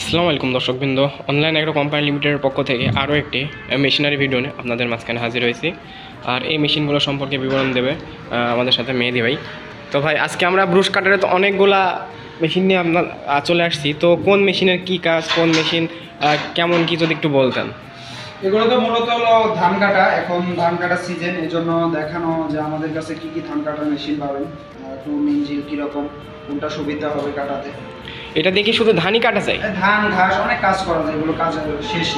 আসসালামু আলাইকুম দর্শকবৃন্দ। অনলাইন এগ্রো কোম্পানি লিমিটেডের পক্ষ থেকে আরও একটি মেশিনারি ভিডিও নিয়ে আপনাদের মাঝখানে হাজির হয়েছি। আর এই মেশিনগুলো সম্পর্কে বিবরণ দেবে আমাদের সাথে মেহেদি ভাই। তো ভাই, আজকে আমরা ব্রুশ কাটারে তো অনেকগুলা মেশিন নিয়ে আপনার চলে আসছি। তো কোন মেশিনের কি কাজ, কোন মেশিন কেমন কি যদি একটু বলতেন। এগুলো তো মূলত হলো ধান কাটা। এখন ধান কাটার সিজন এই জন্য দেখানো যে আমাদের কাছে কি কি ধান কাটার মেশিন পাবেন মিঞ্জিল কীরকম কোনটা সুবিধা হবে কাটাতে। এটা দেখি শুধু ধানই কাটা যায় ধান ঘাস অনেক কাজ করা যায় এগুলো কাজ শেষ।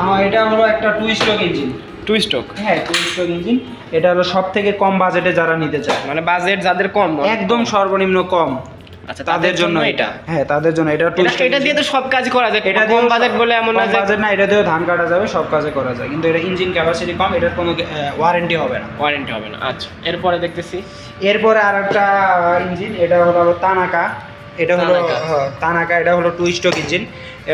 আমার এটা হলো একটা two stroke engine two stroke হ্যাঁ টু স্ট্রোক ইঞ্জিন এটা হলো সব থেকে কম বাজেটে যারা নিতে চায়। মানে বাজেট যাদের কম একদম সর্বনিম্ন কম। আচ্ছা তাদের জন্য এটা? হ্যাঁ তাদের জন্য। এটা এটা দিয়ে তো সব কাজ করা যায়। এটা কম বাজেট বলে এমন না বাজেট না এটা দিয়েও ধান কাটা যাবে সব কাজে করা যায়। কিন্তু এটা ইঞ্জিন ক্যাপাসিটি কম এটার কোনো ওয়ারেন্টি হবে না। ওয়ারেন্টি হবে না। আচ্ছা এরপরে দেখতেছি। এরপরে আর একটা ইঞ্জিন এটা হলো হলো তানাকা এটা হলো তানাকা। হ্যাঁ, এটা হলো টু স্ট্রোক ইঞ্জিন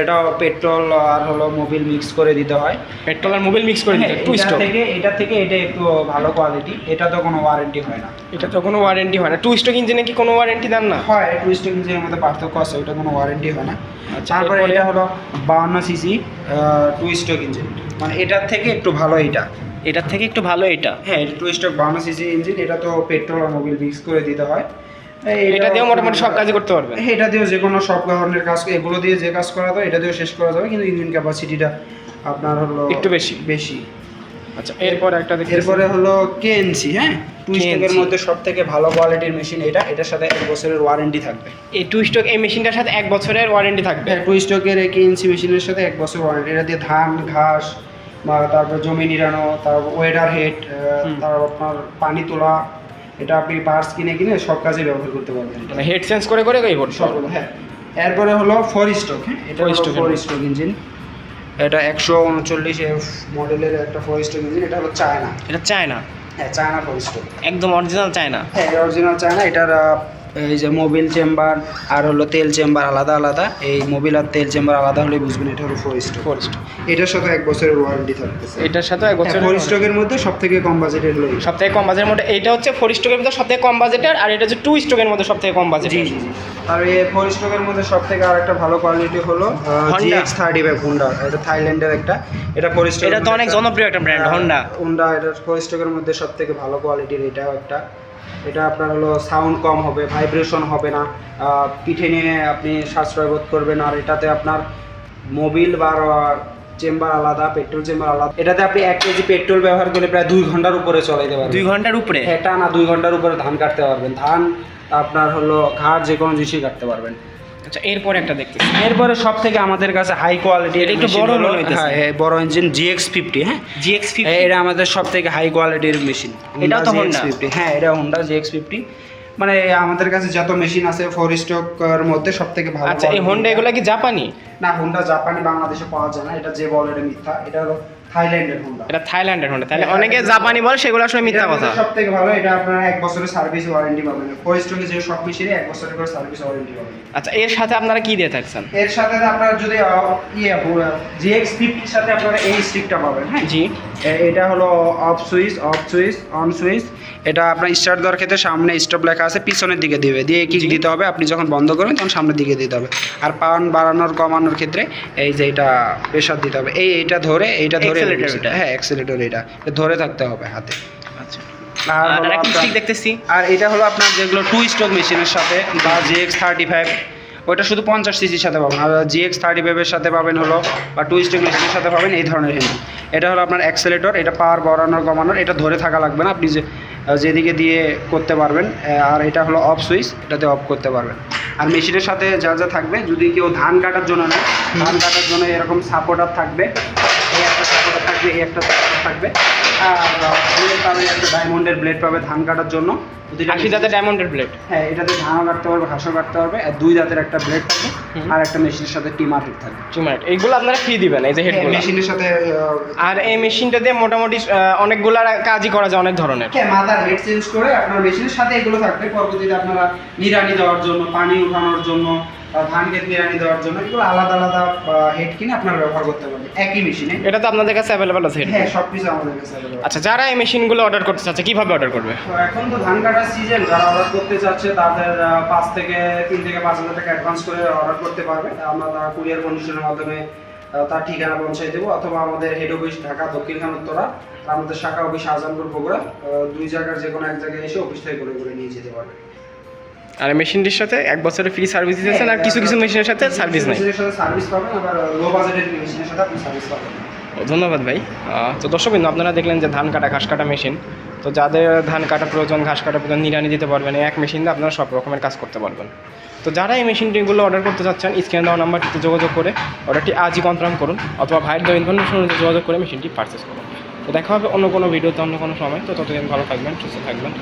এটা পেট্রোল আর হলো মোবিল মিক্স করে দিতে হয়। পেট্রোল আর মোবিল মিক্স করে দিতে টু হ্যাঁ, স্টক থেকে এটা থেকে এটা একটু ভালো কোয়ালিটি এটা তো কোনো ওয়ারেন্টি হয় না। এটা তো কোনো ওয়ারেন্টি হয় না। টু স্টক ইঞ্জিনে কি কোনো ওয়ারেন্টি দেন না? হয় টু স্ট্রোক ইঞ্জিনের মধ্যে পার্থক্য আছে ওটা কোনো ওয়ারেন্টি হয় না। আচ্ছা, তারপরে এটা হলো বাউন্ন সিসি টু স্ট্রোক ইঞ্জিন মানে এটার থেকে একটু ভালো এটা। এটার থেকে একটু ভালো এটা? হ্যাঁ এটা টু স্ট্রোক বাউন্ন সিসি ইঞ্জিন এটা তো পেট্রোল আর মোবিল মিক্স করে দিতে হয়। এটা দিয়েও মোটামুটি সব কাজই করতে পারবেন এটা দিয়েও যে কোনো সব ধরনের কাজ এগুলো দিয়ে যে কাজ করা যায় এটা দিয়েও শেষ করা যাবে কিন্তু ইঞ্জিন ক্যাপাসিটিটা আপনার হলো একটু বেশি। বেশি। আচ্ছা এরপর একটা দেখি এরপরে হলো কেএনসি হ্যাঁ? টু স্ট্রোকের মধ্যে সব থেকে ভালো কোয়ালিটির মেশিন এটা এটার সাথে এক বছরের ওয়ারেন্টি থাকবে। এই টু স্টক এই মেশিনটার সাথে এক বছরের ওয়ারেন্টি থাকবে? হ্যাঁ টু স্ট্রোকের এই কেএনসি মেশিনের সাথে এক বছর ওয়ারেন্টি এটা দিয়ে ধান ঘাস বা তারপর জমি নিড়ানো তারপর ওয়েডার হেড তারপর আপনার পানি তোলা এটা আপনি পার্স কিনে কিনে সব কাজে ব্যবহার করতে পারবেন। মানে হেড চেঞ্জ করে করে এই সব হ্যাঁ। এরপরে হলো ফোর স্ট্রোক হ্যাঁ? এটা ফর স্ট্রোক ইঞ্জিন এটা একশো উনচল্লিশ এফ মডেলের একটা ফোর স্ট্রোক ইঞ্জিন এটা হলো চায়না। এটা চায়না। হ্যাঁ চায়না ফোর স্ট্রোক একদম অরিজিনাল চায়না। হ্যাঁ অরিজিনাল চায়না এটার এই যে মোবিল চেম্বার আর হলো তেল চেম্বার আলাদা আলাদা। এই মোবিল আর তেল চেম্বার আলাদা হলে বুঝবেন এটা হলো ফোর স্ট্রোক ফোর স্টক এটার সাথে এক বছরের ওয়ারেন্টি থাকতেছে। এটার সাথে এক বছর ফোর স্ট্রোকের মধ্যে সবথেকে কম বাজেটের হলো এটা। সব থেকে কম বাজেটের মধ্যে এটা হচ্ছে ফোর স্টকের মধ্যে সব থেকে কম বাজেটের আর এটা হচ্ছে টু স্টকের মধ্যে সব থেকে কম জি বাজেটের জি আর এই ফোর স্ট্রোকের মধ্যে সব থেকে আর একটা ভালো কোয়ালিটি হলো। জিএক্স থার্টি ফাইভ হুন্ডা এটা থাইল্যান্ডের একটা। এটা ফোর স্ট্রোক এটা তো অনেক জনপ্রিয় একটা ব্র্যান্ড হন্ডা হুন্ডা এটা ফোর স্ট্রোকের মধ্যে সব থেকে ভালো কোয়ালিটির এটাও একটা। এটা আপনার হলো সাউন্ড কম হবে ভাইব্রেশন হবে না। পিঠে নিয়ে আপনি সাশ্রয় বোধ করবেন আর এটাতে আপনার মোবিল বা চেম্বার আলাদা পেট্রোল চেম্বার আলাদা। এটাতে আপনি এক কেজি পেট্রোল ব্যবহার করলে প্রায় দুই ঘণ্টার উপরে চলাইতে পারবেন। দুই ঘণ্টার উপরে? এটা না দুই ঘণ্টার উপরে ধান কাটতে পারবেন। ধান আপনার হলো ঘাট যে কোনো জিনিসই কাটতে পারবেন। আচ্ছা এরপরে একটা দেখতেছি। এরপরে সব থেকে আমাদের কাছে হাই কোয়ালিটি এটা একটু বড় মনে হইতেছে। হ্যাঁ হ্যাঁ, বড় ইঞ্জিন জিএক্স ফিফটি হ্যাঁ? জিএক্স এটা আমাদের সব থেকে হাই কোয়ালিটির মেশিন এটাও তো Honda? ফিফটি হ্যাঁ এটা হোন্ডা জিএক্স ফিফটি মানে আমাদের কাছে যত মেশিন আছে ফোর স্টকের মধ্যে সব থেকে ভালো আচ্ছা এই হন্ডা এটা। কি জাপানি না হোন্ডা জাপানি বাংলাদেশে পাওয়া যায় না এটা যে বলে এটা মিথ্যা। এটা হলো থাইল্যান্ডের হোন্ডা এটা থাইল্যান্ডের হন্ডা তাহলে অনেকে জাপানি বলে সেগুলো আসলে মিথ্যা কথা। সব থেকে ভালো এটা আপনারা এক বছরের সার্ভিস ওয়ারেন্টি পাবেন। যে সব মেশিনে এক বছরের করে সার্ভিস ওয়ারেন্টি পাবেন। আচ্ছা এর সাথে আপনারা কি দিয়ে থাকছেন? এর সাথে আপনারা যদি ইয়ে জিএক্স ফিফটির সাথে আপনারা এই স্টিকটা পাবেন। হ্যাঁ জি। এটা হলো off switch off switch on switch এটা আপনার স্টার্ট দেওয়ার ক্ষেত্রে সামনে স্টপ লেখা আছে পিছনের দিকে দিবে। দিয়ে কিক দিতে হবে আপনি যখন বন্ধ করবেন তখন সামনের দিকে দিতে হবে। আর পাওয়ার বাড়ানোর কমানোর ক্ষেত্রে এই যে এটা প্রেশার দিতে হবে। এই এইটা ধরে এইটা ধরে এটা? হ্যাঁ অ্যাক্সিলেটর এটা। এটা ধরে থাকতে হবে হাতে। আচ্ছা। আর দেখতেছি। এটা হলো আপনার যেগুলো টু স্ট্রোক মেশিনের সাথে বা জিএক্স থার্টি ফাইভ ওইটা শুধু পঞ্চাশ সিসির সাথে পাবেন। আর জিএক্স থার্টি ফাইভের সাথে পাবেন হলো বা টু স্ট্রোক মেশিনের সাথে পাবেন এই ধরনের হ্যান্ডেল এটা হলো আপনার অ্যাক্সেলেটর এটা পাওয়ার বাড়ানোর কমানোর এটা ধরে থাকা লাগবে না। আপনি যে যেদিকে দিয়ে করতে পারবেন আর এটা হলো অফ সুইচ এটাতে অফ করতে পারবেন। আর মেশিনের সাথে যা যা থাকবে যদি কেউ ধান কাটার জন্য নেয় ধান কাটার জন্য এরকম সাপোর্টার থাকবে। থাকবে এই একটা থাকবে। আর ব্লেড পাবে একটা ডায়মন্ডের ব্লেড পাবে ধান কাটার জন্য। আশি দাঁতে ডায়মন্ডের প্লেট হ্যাঁ এটাতে ধানও কাটতে পারবে ঘাসও কাটতে পারবে আর দুই দাঁতের একটা ব্লেড থাকবে। আর একটা মেশিনের সাথে টিমার হেড থাকবে। চুমাট এইগুলো আপনারা ফ্রি দিবেন এই যে হেডগুলো মেশিনের সাথে আর এই মেশিনটা দিয়ে মোটামুটি অনেকগুলা কাজই করা যায় অনেক ধরনের। হ্যাঁ মাথার হেড চেঞ্জ করে আপনার মেশিনের সাথে এগুলো থাকবে। পরবর্তীতে আপনারা নিরানি দেওয়ার জন্য পানি উঠানোর জন্য আহ, ধান দেওয়ার জন্য এগুলো আলাদা আলাদা হেড কিনে আপনারা ব্যবহার করতে পারবেন। একই মেশিনে এটা তো আপনাদের কাছে অ্যাভেলেবল আছে হ্যাঁ সব কিছু আমাদের কাছে। আচ্ছা যারা এই মেশিনগুলো অর্ডার করতে চাচ্ছে কীভাবে অর্ডার করবে? তো এখন তো ধান কাটার সিজন যারা অর্ডার করতে চাচ্ছে তাদের পাঁচ থেকে তিন থেকে পাঁচ হাজার টাকা অ্যাডভান্স করে অর্ডার করতে পারবে। আমরা তার কুরিয়ার কন্ডিশনের মাধ্যমে তার ঠিকানা পৌঁছে দেবো। অথবা আমাদের হেড অফিস ঢাকা দক্ষিণ খান উত্তরা আমাদের শাখা অফিস শাহজাহানপুর বগুড়া দুই জায়গার যে কোনো এক জায়গায় এসে অফিস থেকে করে করে নিয়ে যেতে পারবে। আর মেশিনটির সাথে এক বছরের ফ্রি সার্ভিস দিতেছেন আর কিছু কিছু মেশিনের সাথে সার্ভিস নাই। সার্ভিস পাবেন আবার লো বাজেটের মেশিনের সাথে আপনি সার্ভিস পাবেন। ধন্যবাদ ভাই। তো দর্শক আপনারা দেখলেন যে ধান কাটা ঘাস কাটা মেশিন। তো যাদের ধান কাটা প্রয়োজন ঘাস কাটা প্রয়োজন নিরানি দিতে পারবেন এক মেশিন দিয়ে আপনারা সব রকমের কাজ করতে পারবেন। তো যারা এই মেশিনটিগুলো অর্ডার করতে চাচ্ছেন স্ক্যান দেওয়া নাম্বারটিতে যোগাযোগ করে অর্ডারটি আজই কনফার্ম করুন অথবা ভাইয়ের দেওয়া ইনফরমেশন অনুযায়ী যোগাযোগ করে মেশিনটি পারচেস করুন। তো দেখা হবে অন্য কোনো ভিডিওতে অন্য কোনো সময়। তো ততদিন ভালো থাকবেন সুস্থ থাকবেন।